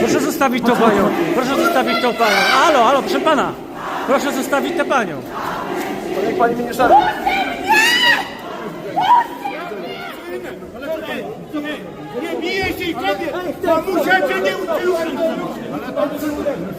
Proszę zostawić to panią. Proszę zostawić to panią. Halo, halo, proszę pana. Proszę zostawić tę panią. Niech pani mnie nie szarpie. Nie bijecie ich kobiet! Pomóżecie, nie uczyły!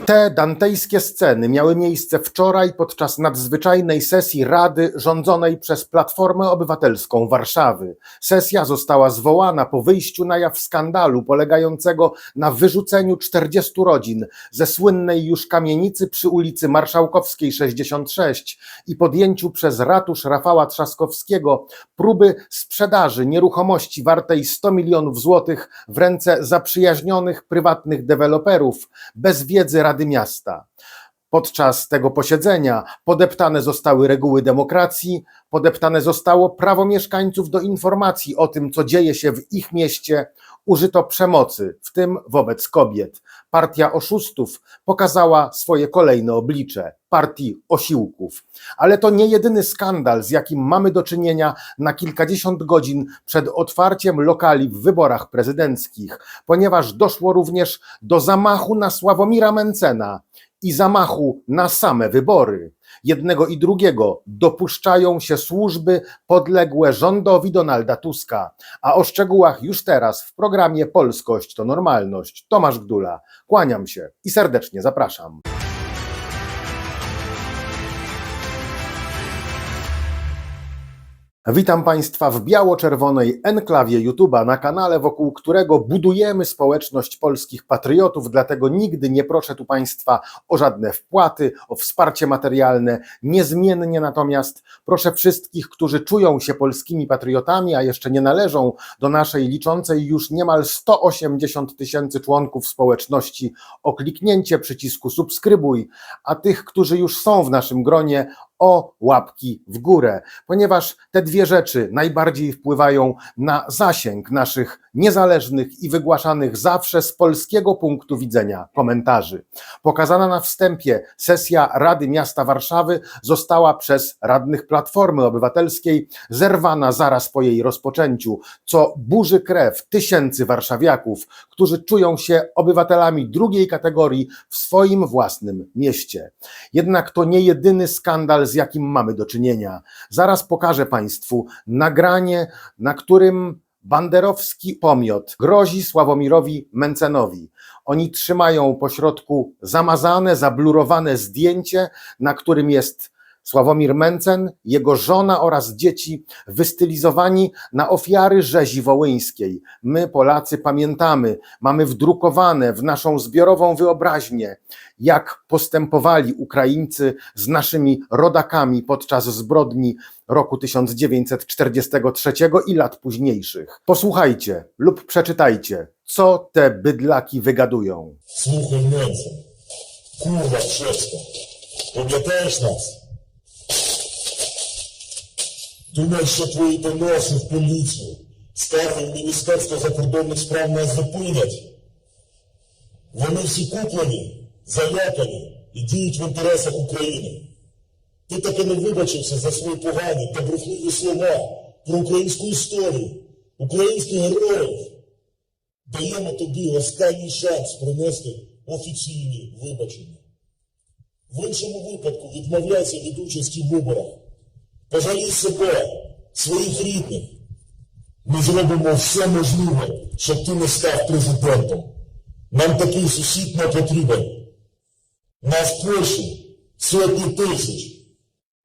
Te dantejskie sceny miały miejsce wczoraj podczas nadzwyczajnej sesji Rady rządzonej przez Platformę Obywatelską Warszawy. Sesja została zwołana po wyjściu na jaw skandalu polegającego na wyrzuceniu 40 rodzin ze słynnej już kamienicy przy ulicy Marszałkowskiej 66 i podjęciu przez ratusz Rafała Trzaskowskiego próby sprzedaży nieruchomości wartej 100 milionów złotych w ręce zaprzyjaźnionych prywatnych deweloperów bez wiedzy Rady Miasta. Podczas tego posiedzenia podeptane zostały reguły demokracji, podeptane zostało prawo mieszkańców do informacji o tym, co dzieje się w ich mieście, użyto przemocy, w tym wobec kobiet. Partia oszustów pokazała swoje kolejne oblicze partii osiłków. Ale to nie jedyny skandal, z jakim mamy do czynienia na kilkadziesiąt godzin przed otwarciem lokali w wyborach prezydenckich, ponieważ doszło również do zamachu na Sławomira Mencena i zamachu na same wybory. Jednego i drugiego dopuszczają się służby podległe rządowi Donalda Tuska. A o szczegółach już teraz w programie Polskość to normalność. Tomasz Gdula. Kłaniam się i serdecznie zapraszam. Witam Państwa w biało-czerwonej enklawie YouTube'a, na kanale, wokół którego budujemy społeczność polskich patriotów. Dlatego nigdy nie proszę tu Państwa o żadne wpłaty, o wsparcie materialne. Niezmiennie natomiast proszę wszystkich, którzy czują się polskimi patriotami, a jeszcze nie należą do naszej liczącej już niemal 180 tysięcy członków społeczności, o kliknięcie przycisku subskrybuj, a tych, którzy już są w naszym gronie, o łapki w górę, ponieważ te dwie rzeczy najbardziej wpływają na zasięg naszych niezależnych i wygłaszanych zawsze z polskiego punktu widzenia komentarzy. Pokazana na wstępie sesja Rady Miasta Warszawy została przez radnych Platformy Obywatelskiej zerwana zaraz po jej rozpoczęciu, co burzy krew tysięcy warszawiaków, którzy czują się obywatelami drugiej kategorii w swoim własnym mieście. Jednak to nie jedyny skandal, z jakim mamy do czynienia. Zaraz pokażę Państwu nagranie, na którym banderowski pomiot grozi Sławomirowi Mencenowi. Oni trzymają pośrodku zamazane, zablurowane zdjęcie, na którym jest Sławomir Mencen, jego żona oraz dzieci wystylizowani na ofiary rzezi wołyńskiej. My, Polacy, pamiętamy, mamy wdrukowane w naszą zbiorową wyobraźnię, jak postępowali Ukraińcy z naszymi rodakami podczas zbrodni roku 1943 i lat późniejszych. Posłuchajcie lub przeczytajcie, co te bydlaki wygadują. Słuchaj, Mencen, kurwa czeska, pamiętasz nas? Думаєш, що твої доноси в поліцію, скарги в Міністерство закордонних справ нас зупинять? Вони всі куплені, залякані і діють в інтересах України. Ти таки не вибачився за свої погані та брехливі слова про українську історію, українських героїв. Даємо тобі останній шанс принести офіційні вибачення. В іншому випадку відмовляйся від участі в виборах. Пожалій себе, своїх рідних. Ми зробимо все можливе, щоб ти не став президентом. Нам такий сусід не потрібен. Нас Польщі сотні тисяч.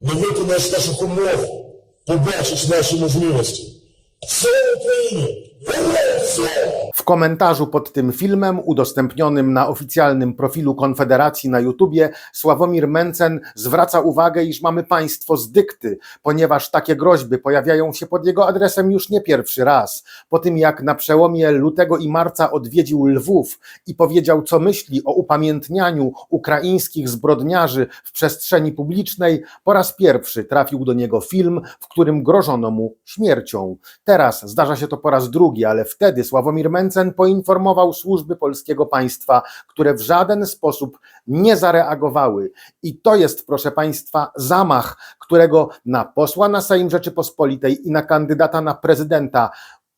Не виконаєш наших умов, побачиш наші можливості. Слава Україні! Героям слава! W komentarzu pod tym filmem, udostępnionym na oficjalnym profilu Konfederacji na YouTubie, Sławomir Mencen zwraca uwagę, iż mamy państwo z dykty, ponieważ takie groźby pojawiają się pod jego adresem już nie pierwszy raz. Po tym jak na przełomie lutego i marca odwiedził Lwów i powiedział, co myśli o upamiętnianiu ukraińskich zbrodniarzy w przestrzeni publicznej, po raz pierwszy trafił do niego film, w którym grożono mu śmiercią. Teraz zdarza się to po raz drugi, ale wtedy Sławomir Mencen poinformował służby polskiego państwa, które w żaden sposób nie zareagowały. I to jest, proszę Państwa, zamach, którego na posła na Sejm Rzeczypospolitej i na kandydata na prezydenta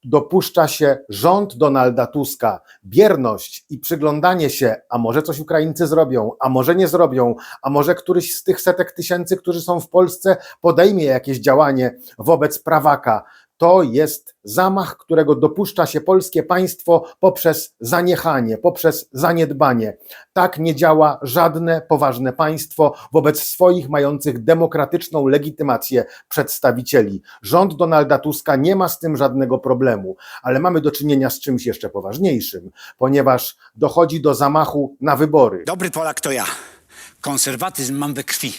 dopuszcza się rząd Donalda Tuska. Bierność i przyglądanie się, a może coś Ukraińcy zrobią, a może nie zrobią, a może któryś z tych setek tysięcy, którzy są w Polsce, podejmie jakieś działanie wobec prawaka. To jest zamach, którego dopuszcza się polskie państwo poprzez zaniechanie, poprzez zaniedbanie. Tak nie działa żadne poważne państwo wobec swoich mających demokratyczną legitymację przedstawicieli. Rząd Donalda Tuska nie ma z tym żadnego problemu, ale mamy do czynienia z czymś jeszcze poważniejszym, ponieważ dochodzi do zamachu na wybory. Dobry Polak to ja. Konserwatyzm mam we krwi.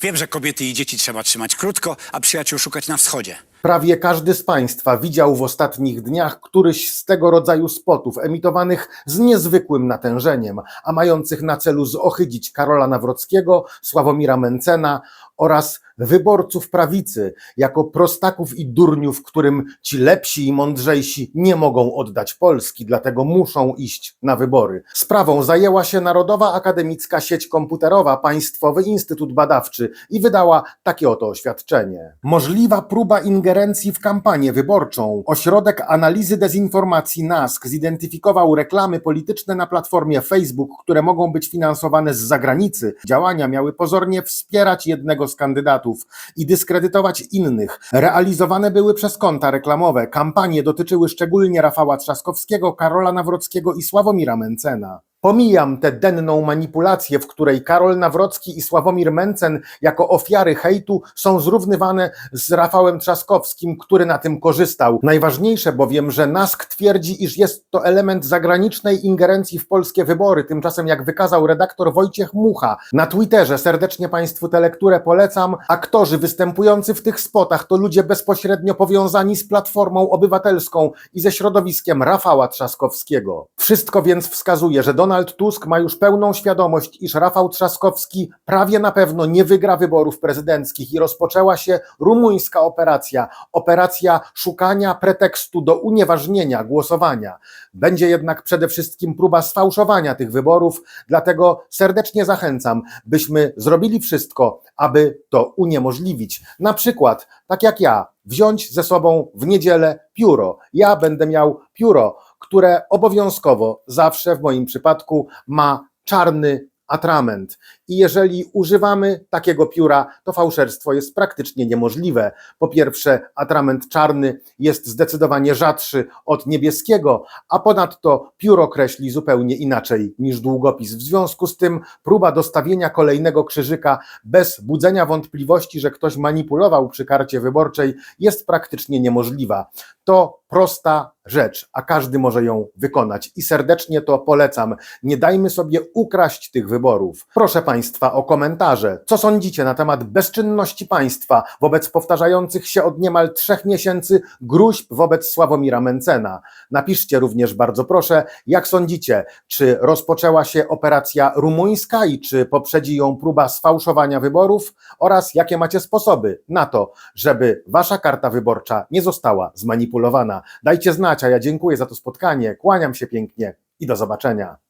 Wiem, że kobiety i dzieci trzeba trzymać krótko, a przyjaciół szukać na wschodzie. Prawie każdy z Państwa widział w ostatnich dniach któryś z tego rodzaju spotów emitowanych z niezwykłym natężeniem, a mających na celu zohydzić Karola Nawrockiego, Sławomira Mencena oraz wyborców prawicy jako prostaków i durniów, którym ci lepsi i mądrzejsi nie mogą oddać Polski, dlatego muszą iść na wybory. Sprawą zajęła się Narodowa Akademicka Sieć Komputerowa, Państwowy Instytut Badawczy i wydała takie oto oświadczenie. Możliwa próba ingerencji w kampanię wyborczą. Ośrodek Analizy Dezinformacji NASK zidentyfikował reklamy polityczne na platformie Facebook, które mogą być finansowane z zagranicy. Działania miały pozornie wspierać jednego z kandydatów i dyskredytować innych. Realizowane były przez konta reklamowe. Kampanie dotyczyły szczególnie Rafała Trzaskowskiego, Karola Nawrockiego i Sławomira Mencena. Pomijam tę denną manipulację, w której Karol Nawrocki i Sławomir Mencen jako ofiary hejtu są zrównywane z Rafałem Trzaskowskim, który na tym korzystał. Najważniejsze bowiem, że NASK twierdzi, iż jest to element zagranicznej ingerencji w polskie wybory. Tymczasem, jak wykazał redaktor Wojciech Mucha na Twitterze, serdecznie Państwu tę lekturę polecam, aktorzy występujący w tych spotach to ludzie bezpośrednio powiązani z Platformą Obywatelską i ze środowiskiem Rafała Trzaskowskiego. Wszystko więc wskazuje, że Donald Tusk ma już pełną świadomość, iż Rafał Trzaskowski prawie na pewno nie wygra wyborów prezydenckich i rozpoczęła się rumuńska operacja, operacja szukania pretekstu do unieważnienia głosowania. Będzie jednak przede wszystkim próba sfałszowania tych wyborów, dlatego serdecznie zachęcam, byśmy zrobili wszystko, aby to uniemożliwić. Na przykład, tak jak ja, wziąć ze sobą w niedzielę pióro. Ja będę miał pióro, które obowiązkowo zawsze w moim przypadku ma czarny atrament. I jeżeli używamy takiego pióra, to fałszerstwo jest praktycznie niemożliwe. Po pierwsze, atrament czarny jest zdecydowanie rzadszy od niebieskiego, a ponadto pióro kreśli zupełnie inaczej niż długopis. W związku z tym próba dostawienia kolejnego krzyżyka bez budzenia wątpliwości, że ktoś manipulował przy karcie wyborczej, jest praktycznie niemożliwa. To prosta rzecz, a każdy może ją wykonać i serdecznie to polecam. Nie dajmy sobie ukraść tych wyborów. Proszę Państwa o komentarze. Co sądzicie na temat bezczynności państwa wobec powtarzających się od niemal trzech miesięcy gruźb wobec Sławomira Mencena? Napiszcie również bardzo proszę, jak sądzicie, czy rozpoczęła się operacja rumuńska i czy poprzedzi ją próba sfałszowania wyborów oraz jakie macie sposoby na to, żeby Wasza karta wyborcza nie została zmanipulowana. Dajcie znać, a ja dziękuję za to spotkanie, kłaniam się pięknie i do zobaczenia.